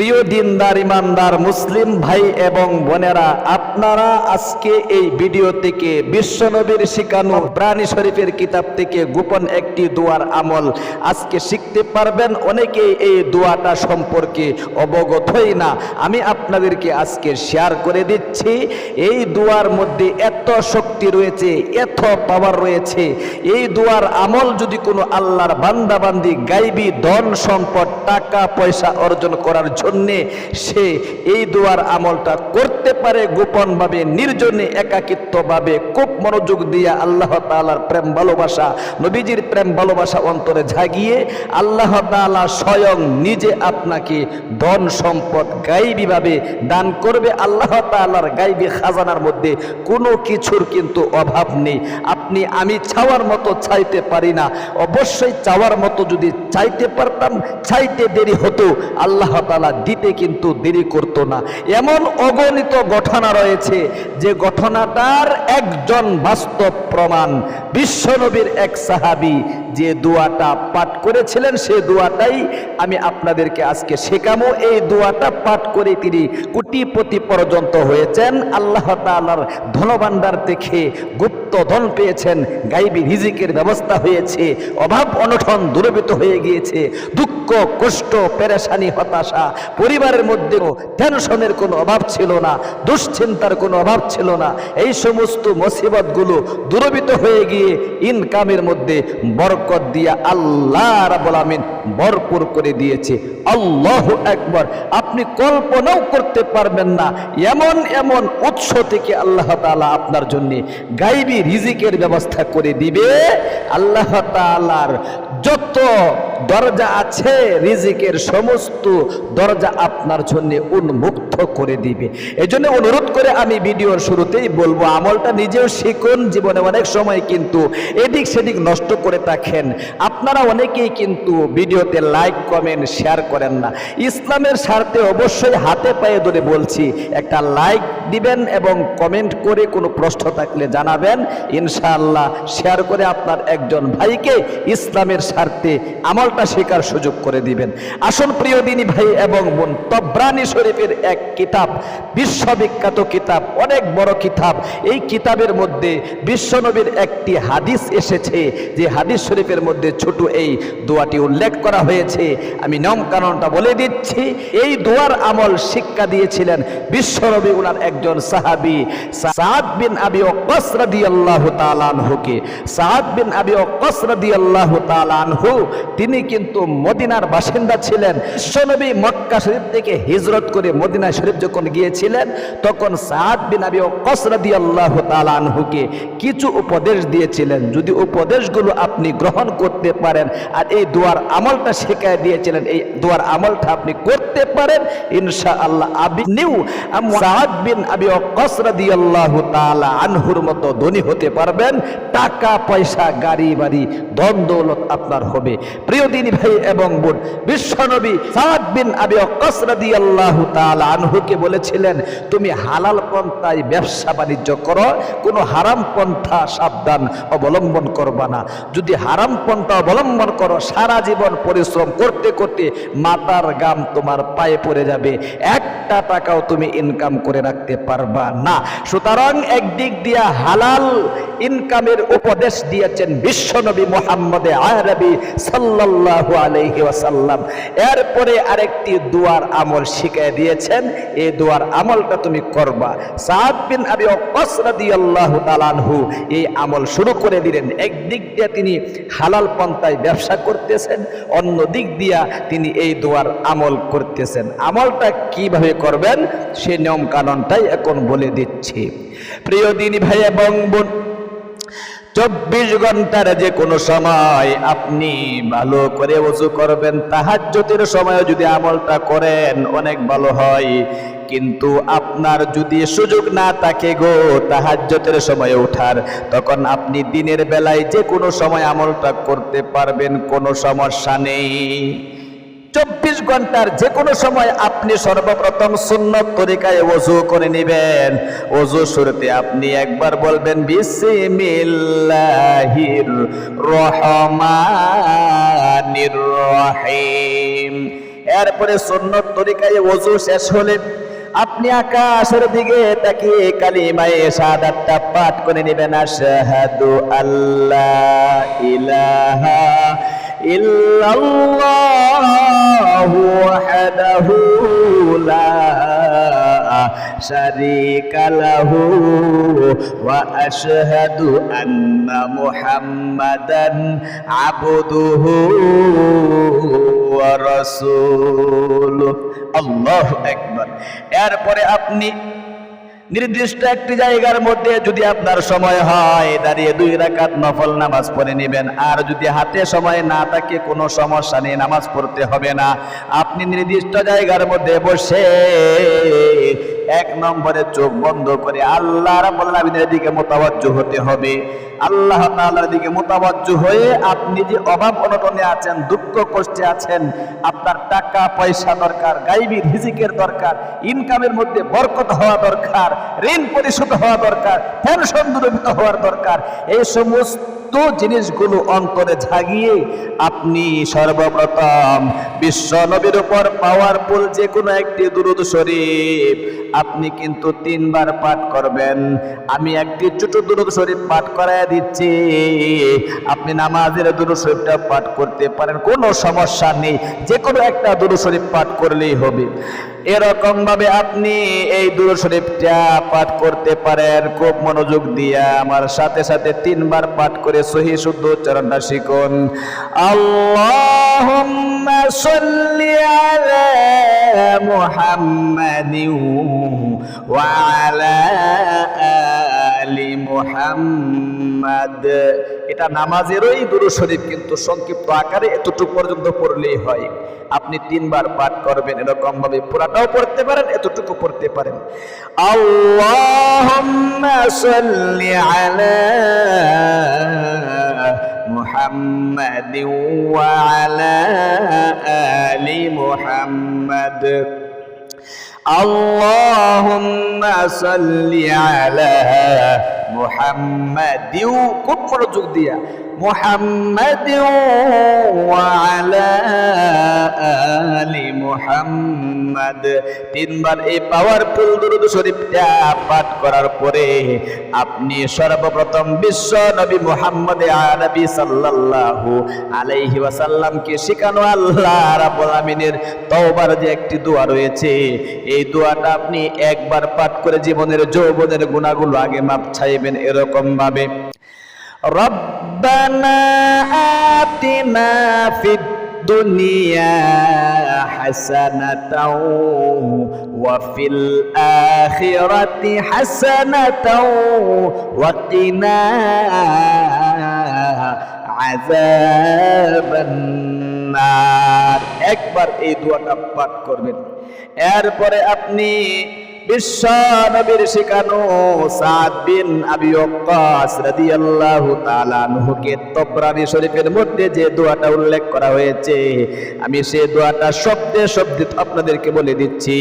প্রিয় দিনদার, ইমানদার, মুসলিম ভাই এবং বোনেরা, আপনারা আজকে এই ভিডিও থেকে বিশ্বনবীর শিকানো প্রাণী শরীফের কিতাব থেকে গোপন একটি দোয়ার আমল আজকে শিখতে পারবেন। অনেকেই এই দোয়াটা সম্পর্কে অবগতই না। আমি আপনাদেরকে আজকে শেয়ার করে দিচ্ছি। এই দোয়ার মধ্যে এত শক্তি রয়েছে, এত পাওয়ার রয়েছে। এই দোয়ার আমল যদি কোনো আল্লাহর বান্দাবান্দি গাইবি, ধন সম্পদ, টাকা, পয়সা অর্জন করার জন্যে সে এই দোয়ার আমলটা করতে পারে গোপনভাবে, নির্জনে, একাকিত্বভাবে, খুব মনোযোগ দিয়ে আল্লাহ তাআলার প্রেম ভালোবাসা, নবীজির প্রেম ভালোবাসা অন্তরে জাগিয়ে আল্লাহ তাআলা স্বয়ং নিজে আপনাকে ধন সম্পদ গাইবিভাবে দান করবে। আল্লাহ তাআলার গাইবি খাজানার মধ্যে কোনো কিছুর কিন্তু অভাব নেই। আপনি আমি চাওয়ার মতো চাইতে পারি না। অবশ্যই চাওয়ার মতো যদি চাইতে পারতাম, চাইতে দেরি হতো, আল্লাহ তাআলা দিতে কিন্তু দেরি করতো না। এমন অগণিত ঘটনা রয়েছে। যে ঘটনাটার একজন বাস্তব প্রমাণ বিশ্বনবীর এক সাহাবী যে দোয়াটা পাঠ করেছিলেন, সে দোয়াটাই আমি আপনাদেরকে আজকে শেখামো এই দোয়াটা পাঠ করে তিনি কোটিপতি পর্যন্ত হয়েছেন। আল্লাহ তাআলার ধনভাণ্ডার থেকে গুপ্ত ধন পেয়েছেন, গাইবি রিজিকের ব্যবস্থা হয়েছে, অভাব অনটন দূরীভূত হয়ে গিয়েছে, দুঃখ, কষ্ট, পেরেশানি, হতাশা, পরিবারের মধ্যেও টেনশনের কোনো অভাব ছিল না, দুশ্চিন্তার কোনো অভাব ছিল না। এই সমস্ত মুসিবতগুলো দূরীভূত হয়ে গিয়ে ইনকামের মধ্যে বরকত দিয়া আল্লাহ রাব্বুল আমিন ভরপুর করে দিয়েছে। আল্লাহ একবার আপনি কল্পনাও করতে পারবেন না এমন এমন উৎস থেকে আল্লাহ তাআলা আপনার জন্য গাইবি রিজিকের ব্যবস্থা করে দিবে। আল্লাহ তাআলার যত দরজা আছে রিজিকের সমস্ত দরজা আপনার জন্য উন্মুক্ত করে দিবে। এজন্য অনুরোধ করে আমি ভিডিওর শুরুতেই বলব, আমলটা নিজেও শিখুন, জীবনে অনেক সময় কিন্তু এদিক সেদিক নষ্ট করে থাকেন আপনারা অনেকেই কিন্তু ভিডিওতে লাইক, কমেন্ট শেয়ার করেন না। ইসলামের স্বার্থে অবশ্যই হাতে পায়ে ধরে বলছি, একটা লাইক দিবেন এবং কমেন্ট করে কোনো প্রশ্ন থাকলে জানাবেন। ইনশাআল্লাহ শেয়ার করে আপনার একজন ভাইকে ইসলামের স্বার্থে আমলটা শেখার সুযোগ করে দিবেন। আসুন প্রিয় দিনী ভাই এবং বোন, তব্রানি শরীফের এক কিতাব, বিশ্ববিখ্যাত কিতাব, অনেক বড় কিতাব। এই কিতাবের মধ্যে বিশ্বনবীর একটি হাদিস এসেছে, যে হাদিস শরীফের মধ্যে ছোট এই দোয়াটি উল্লেখ করা হয়েছে। আমি নিয়ম কানুনটা বলে দিচ্ছি। এই দোয়ার আমল শিক্ষা দিয়েছিলেন বিশ্বনবী উনার একজন সাহাবী, সাদ বিন আবি ওয়াক্কাস রাদিয়াল্লাহু তাআলা আনহুকে। সাদ বিন আবি ওয়াক্কাস রাদিয়াল্লাহু তাআলা আনহু, তিনি কিন্তু মদিনার বাসিন্দা ছিলেন। বিশ্বনবী মক্কা শরীফ থেকে হিজরত করে মদিনা শরীফ যখন গিয়েছিলেন, তখন সাদ বিন আবি ওয়াক্কাস রাদিয়াল্লাহু তাআলা আনহুকে কিছু উপদেশ দিয়েছিলেন। যদি উপদেশগুলো আপনি গ্রহণ করতে পারেন। আর এই দোয়ার আমলটা শেখায় দিয়েছিলেন। এই দোয়ার আমলটা আপনি করতে পারেন, ইনশাআল্লাহ। আপনিও সাদ বিন আবি ওয়াক্কাস রাদিয়াল্লাহু তাআলা আনহুর মতো ধনী হতে পারবেন। টাকা, পয়সা, গাড়ি, বাড়ি, ধন দৌলত আপনার হবে। প্রিয় দিনী ভাই এবং বোন, বিশ্বনবী সাদ বিন আবি ওয়াক্কাস রাদিয়াল্লাহু তাআলা আনহুকে বলেছিলেন, তুমি হালাল পন্থায় ব্যবসা বাণিজ্য করো, কোনো হারাম পন্থা সাবধান অবলম্বন করবা না। যদি হারাম পন্থা অবলম্বন করো, সারা জীবন পরিশ্রম করতে করতে মাতার গাম তোমার পায়ে পড়ে যাবে। একটা টাকাও তুমি ইনকাম করে রাখতে পারবা না। সুতরাং একদিক দিয়া হালাল ইনকামের উপদেশ দিয়েছেন বিশ্বনবী মোহাম্মদে আরবি সাল্লাল্লাহু আলাইহি ওয়াসাল্লাম। এরপরে আরেকটি দুয়ার আমল শিখিয়ে দিয়েছেন। এই দুয়ার আমলটা তুমি করবা। সাদ আবি ওয়াক্কাস রাদিয়াল্লাহু তাআলা আনহু এই আমল শুরু করে দিলেন। একদিক দিয়ে তিনি হালাল পন্থায় ব্যবসা করতেছেন অন্য দিক দিয়া তিনি এই দুয়ার আমল করতেছেন। আমলটা কীভাবে করবেন, সে নিয়ম কানুনটাই এখন বলে দিচ্ছি। প্রিয় দিনী ভাই এবং বোন, চব্বিশ ঘণ্টার যে কোনো সময় আপনি ভালো করে উজু করবেন তাহাজ্জতের সময় যদি আমলটা করেন, অনেক ভালো হয়। কিন্তু আপনার যদি সুযোগ না থাকে গো তাহাজ্জতের সময় ওঠার, তখন আপনি দিনের বেলায় যে কোনো সময় আমলটা করতে পারবেন, কোনো সমস্যা নেই। চব্বিশ ঘণ্টার যে কোনো সময় আপনি সর্বপ্রথম সুন্নত তরিকায় ওযু করে নেবেন। ওযু শুরুতে আপনি একবার বলবেন, বিসমিল্লাহির রহমানির রহিম। এরপরে সুন্নত তরিকায় ওযু শেষ হলে আপনি আকাশের দিকে তাকিয়ে কালিমায়ে শাহাদাতটা পাঠ করে নেবেন, আশহাদু আল্লাহ ইলাহা ওয়াহদাহু লা শারীকা লাহু ওয়া আশহাদু আন্না মুহাম্মাদান আবদুহু ওয়া রাসূলুহু। আল্লাহু আকবার। এরপরে আপনি নির্দিষ্ট একটি জায়গার মধ্যে যদি আপনার সময় হয়, দাঁড়িয়ে দুই রাকাত নফল নামাজ পড়ে নেবেন। আর যদি হাতে সময় না থাকে, কোনো সমস্যা নেই, নামাজ পড়তে হবে না। আপনি নির্দিষ্ট জায়গার মধ্যে বসে এক নম্বরে চোখ বন্ধ করে আল্লাহ রাব্বুল দিকে মোতাবজ্জ হতে হবে। আল্লাহ তাআলার দিকে মোতাবজ্জ হয়ে আপনি যে অভাব অনটনে আছেন, দুঃখ কষ্টে আছেন, আপনার টাকা, পয়সা দরকার গাইবি রিজিকের দরকার, ইনকামের মধ্যে বরকত হওয়া দরকার, ঋণ পরিশোধ হওয়া দরকার, পেনশন দূরীভূত হওয়ার দরকার, এই সমস্ত জিনিসগুলো অন্তরে ঝাগিয়ে আপনি সর্বপ্রথম বিশ্ব নবীর উপর পাওয়ারফুল যে কোনো একটি দুরুদ শরীফ আপনি কিন্তু তিনবার পাঠ করবেন। আমি একটি ছোট দুরুদ শরীফ পাঠ করায় দিচ্ছি। আপনি নামাজের দুরুদ শরীফটা পাঠ করতে পারেন, কোনো সমস্যা নেই। যে কোনো একটা দুরুদ শরীফ পাঠ করলেই হবে। এরকম ভাবে আপনি এই দুরুদ শরীফটা পাঠ করতে পারেন। খুব মনোযোগ দিয়ে আমার সাথে সাথে তিনবার পাঠ করে সহি শুদ্ধ উচ্চারণটা শিখুন। আল্লাহুম্মা সাল্লি আলা ওয়া আলা আলি মুহাম্মাদ এটা নামাজেরই দুরূদ শরীফ, কিন্তু সংক্ষিপ্ত আকারে এতটুকু পর্যন্ত পড়লেই হয়। আপনি তিনবার পাঠ করবেন এরকম ভাবে পুরাটাও পড়তে পারেন, এতটুকু পড়তে পারেন। আল্লাহুম্মা সাল্লি আলা محمد وعلى آل محمد اللهم صل على محمد খুব মনোযোগ দিয়া محمد وعلى آل محمد তিনবার এই পাওয়ারফুল দুরূদ শরীফটা পাঠ করার পরে আপনি সর্বপ্রথম বিশ্ব নবী মুহাম্মদ আরবি সাল্লাল্লাহু আলাইহি ওয়াসাল্লামকে শেখানো আল্লাহ রাব্বুল আমিনের তওবার যে একটি দোয়া রয়েছে এই দোয়াটা আপনি একবার পাঠ করে জীবনের যৌবনের গুণাগুলো আগে মাপ চাইবেন এরকম ভাবে ربنا آتنا في الدنيا حسنة وفي الآخرة حسنة وقنا عذاب النار একবার এই দোয়াটা পাঠ করবেন এরপরে আপনি শরীফের মধ্যে যে উল্লেখ করা হয়েছে, আমি সেই দোয়াটা শব্দে শব্দে আপনাদেরকে বলে দিচ্ছি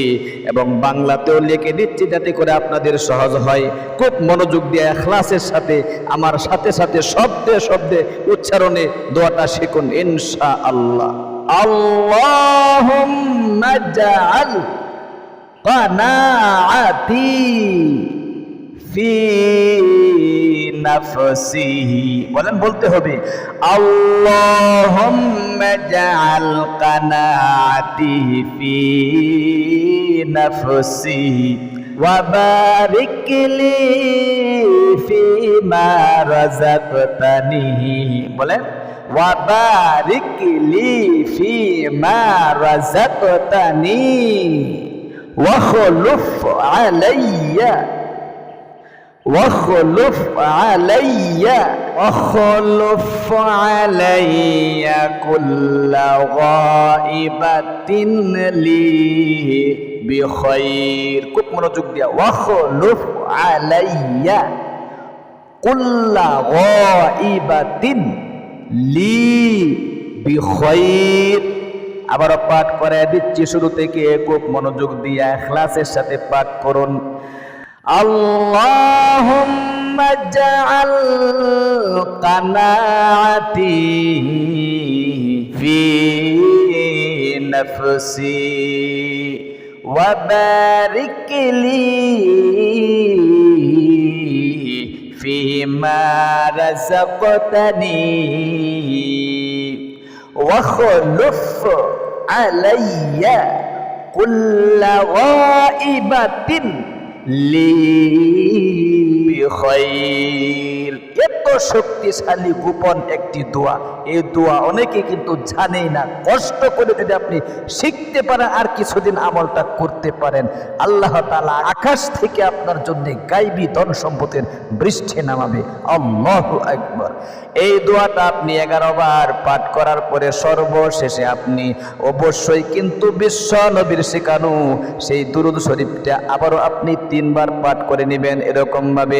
এবং বাংলাতেও লিখে দিচ্ছি যাতে করে আপনাদের সহজ হয়। খুব মনোযোগ দিয়ে এখলাসের সাথে, আমার সাথে সাথে শব্দে শব্দে উচ্চারণে দোয়াটা শিখুন ইনশাআল্লাহ। আল্লাহুম্মা জাআল قناعتي في نفسه বলেন বলতে হবে আল্লাহুম্মা জাআল কানাতি ফি নাফসি ওয়া বারিক লি ফিমা রাযাকতানি বলেন ওয়া বারিক লি ফিমা রাযাকতানি واخلف علي واخلف علي واخلف علي كل غائبة لي بخير খুব মনোযোগ দিয়া واخلف علي كل غائبة لي بخير আবারও পাঠ করে দিচ্ছি শুরু থেকে খুব মনোযোগ দিয়ে এখলাসের সাথে পাঠ করুন اللهم اجعل قناعتي في نفسي وبارك لي فيما رزقتني واخلف আলাইয়া কুল্লা গাইবাতিন লি বিখাইর এত শক্তিশালী গোপন একটি দোয়া। এই দোয়া অনেকে কিন্তু জানেই না। কষ্ট করে যদি আপনি শিখতে পারেন, আর কিছুদিন আমলটা করতে পারেন। আল্লাহ তালা আকাশ থেকে আপনার জন্য গাইবী ধন সম্পদের বৃষ্টি নামাবে। আল্লাহ একবার এই দোয়াটা আপনি এগারো বার পাঠ করার পরে সর্বশেষে আপনি অবশ্যই কিন্তু বিশ্ব নবীর শেখানো সেই দুরুদ শরীফটা আবারও আপনি তিনবার পাঠ করে নেবেন এরকম ভাবে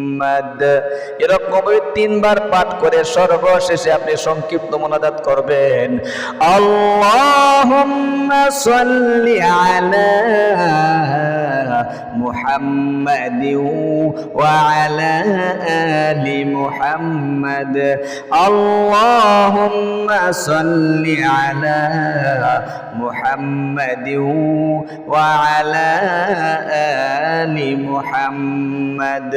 মুহাম্মাদ। এরকম ভাবে তিনবার পাঠ করে সর্বশেষে আপনি সংক্ষিপ্ত মোনাজাত করবেন। আল্লাহুম্মা সাল্লি আলা মুহাম্মাদ ওয়া আলা আলি মুহাম্মাদ। আলা মুহাম্মাদিন ওয়া আলা আলি মুহাম্মাদ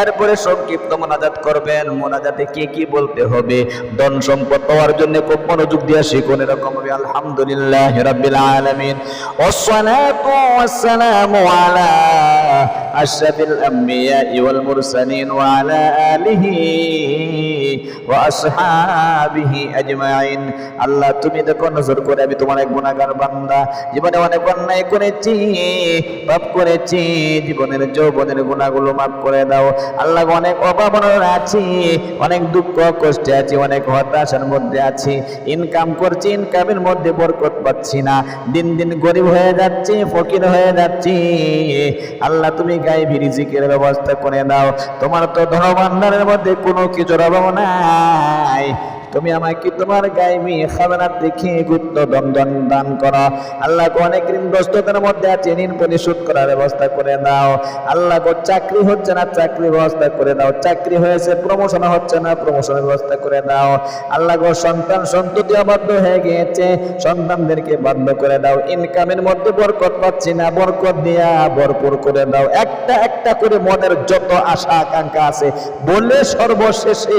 এরপরে সংক্ষিপ্ত মোনাজাত করবেন। মোনাজাতে কি কি বলতে হবে? ধন সম্পদ পাওয়ার জন্য খুব মনোযোগ দিয়ে শিখুন। এরকম হবে, আলহামদুলিল্লাহ রাব্বিল আলামিন। ওয়াসসালামু আলা মুরসালিন ওয়া আলা আলিহি ওয়া আসহাবিহি আজমাইন। আল্লাহ, তুমি দেখো, নজর করে আমি তোমার এক গুনাহগার বান্দা। জীবনে অনেক অন্যায় করেছি, পাপ করেছি, জীবনের যৌবনের গুণাগুলো মাফ করে দাও। আল্লাহ, অনেক অভাব আছি, অনেক দুঃখ কষ্টে আছি, অনেক হতাশার মধ্যে আছি। ইনকাম করছি, ইনকামের মধ্যে বরকত পাচ্ছি না। দিন দিন গরিব হয়ে যাচ্ছি, ফকির হয়ে যাচ্ছি। আল্লাহ তুমি গায়ে রিজিকের ব্যবস্থা করে দাও। তোমার তো ধর্মান্ধারের মধ্যে কোনো কিছুর অভাব নাই। তুমি আমাকে তোমার গাইবি খাবারাত দেখে গুপ্ত দন্দন দান করো? আল্লাহ অনেক ঋণগ্রস্ততার মধ্যে আছে, ঋণ পরিশোধ করার ব্যবস্থা করে দাও। আল্লাহ গো চাকরি হচ্ছে না চাকরির ব্যবস্থা করে দাও। চাকরি হয়েছে প্রমোশন হচ্ছে না প্রমোশনের ব্যবস্থা করে দাও। আল্লাহ গো সন্তান সন্ততি অবাধ্য হয়ে গিয়েছে, সন্তানদেরকে বাধ্য করে দাও। ইনকামের মধ্যে বরকত পাচ্ছি না, বরকত দিয়া ভরপুর করে দাও। একটা একটা করে মনের যত আশা আকাঙ্ক্ষা আছে, বলে সর্বশেষে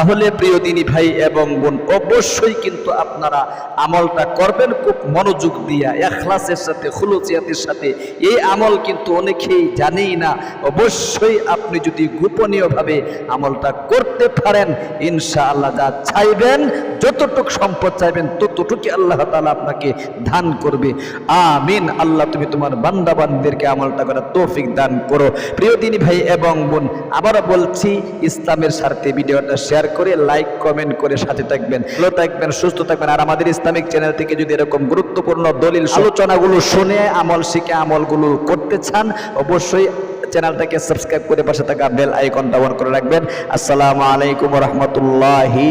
তাহলে প্রিয় দিনী ভাই এবং বোন, অবশ্যই কিন্তু আপনারা আমলটা করবেন খুব মনোযোগ দিয়া, এখলাসের সাথে খুলুচিয়াতের সাথে। এই আমল কিন্তু অনেকেই জানেই না। অবশ্যই আপনি যদি গোপনীয়ভাবে আমলটা করতে পারেন, ইনশাআল্লাহ যা চাইবেন, যতটুক সম্পদ চাইবেন ততটুকু আল্লাহ তালা আপনাকে দান করবে। আমিন। আল্লাহ তুমি তোমার বান্দা বান্দিদেরকে আমলটা করার তৌফিক দান করো। প্রিয় দিনী ভাই এবং বোন, আবারও বলছি, ইসলামের স্বার্থে ভিডিওটা শেয়ার করে লাইক কমেন্ট করে সাথে থাকবেন। ভালো থাকবেন, সুস্থ থাকবেন। আর আমাদের ইসলামিক চ্যানেল থেকে যদি এরকম গুরুত্বপূর্ণ দলিল আলোচনাগুলো শুনে আমল শিখে আমলগুলো করতে চান, অবশ্যই চ্যানেলটাকে সাবস্ক্রাইব করে পাশে থাকা বেল আইকনটা অন করে রাখবেন। আসসালামু আলাইকুম রহমতুল্লাহি